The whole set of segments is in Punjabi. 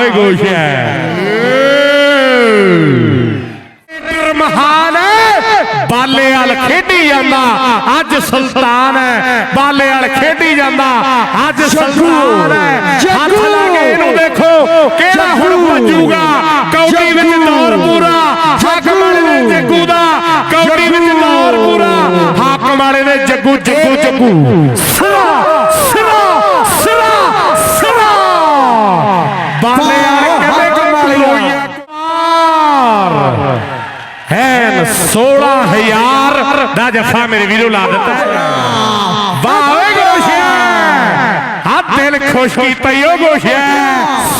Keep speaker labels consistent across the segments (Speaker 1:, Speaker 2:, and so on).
Speaker 1: ਓਏ ਗੋਸ਼ਿਆ ਲੀਡਰ ਮਹਾਨ ਹੈ। ਬਾਲੇ ਵਾਲ ਖੇਡੀ ਜਾਂਦਾ। ਅੱਜ ਸੁਲਤਾਨ ਹੈ। ਬਾਲੇ ਵਾਲ ਖੇਡੀ ਜਾਂਦਾ। ਅੱਜ ਸੁਲਤਾਨ ਹੈ। ਹੱਥ ਲਾ ਕੇ ਇਹਨੂੰ ਦੇਖੋ। ਕਿਹੜਾ ਹੁਣ ਭੱਜੂਗਾ ਕੌਡੀ ਵਿੱਚ ਦੌਰ ਪੂਰਾ। ਹਾਕਮ ਵਾਲੇ ਦੇ ਜੱਗੂ ਦਾ। ਕੌਡੀ ਵਿੱਚ ਦੌਰ ਪੂਰਾ। ਹਾਕਮ ਵਾਲੇ ਦੇ ਜੱਗੂ ਜੱਗੂ ਜੱਗੂ। ਸਿਰਾ ਸਿਰਾ। 16000 ਦਾ ਜੱਫਾ ਮੇਰੇ ਵੀਰੋ ਲਾ ਦਿੱਤਾ। ਵਾਹ ਓਏ ਗੋਸ਼ਿਆ ਆ ਦਿਲ ਖੁਸ਼ ਕੀਤਾ ਓ ਗੋਸ਼ਿਆ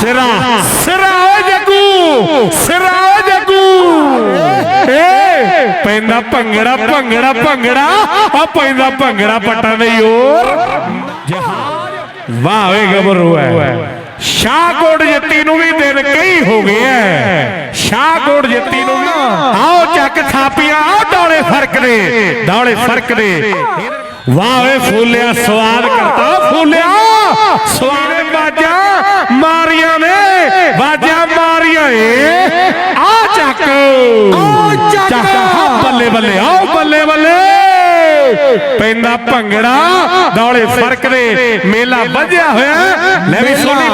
Speaker 1: ਸਿਰਾ ਸਿਰਾ। ਓ ਜੱਗੂ ਸਿਰਾ ਓ ਜੱਗੂ। ਏ ਪੈਂਦਾ ਭੰਗੜਾ ਭੰਗੜਾ ਭੰਗੜਾ ਆ ਪੈਂਦਾ ਭੰਗੜਾ ਪੱਟਾਂ ਦੇ ਓਰ ਜਹਾਜ਼ ਵਾਹ ਓਏ ਗੱਭਰੂ ਐ ਸ਼ਾਹਕੋਟ ਜੱਤੀ ਨੂੰ ਵੀ ਦਿਨ ਕਈ ਹੋ ਗਏ ਐ ਸ਼ਾਹਕੋਟ ਜੱਤੀ ਨੂੰ ਵੀ ਥਾਪੀਆਂ ਡੌਲੇ ਫ਼ਰਕ ਦੇ ਡੌਲੇ ਫ਼ਰਕ ਦੇ ਵਾਹ ਓਏ ਫੂਲਿਆ ਸਵਾਦ ਕਰਤਾ ਫੂਲਿਆ। ਸਵਾਦ ਬਾਜਾਂ ਮਾਰੀਆਂ ਨੇ ਬਾਜਾਂ ਮਾਰੀਆਂ ਏ। ਆ ਚੱਕ।
Speaker 2: ਆ ਚੱਕ।
Speaker 1: ਬੱਲੇ ਬੱਲੇ ਆਓ ਬੱਲੇ ਬੱਲੇ। ਪੈਂਦਾ ਭੰਗੜਾ ਡੌਲੇ ਫ਼ਰਕ ਦੇ ਮੇਲਾ ਵੱਜਿਆ ਹੋਇਆ। ਲੈ ਵੀ ਸੋਨੀ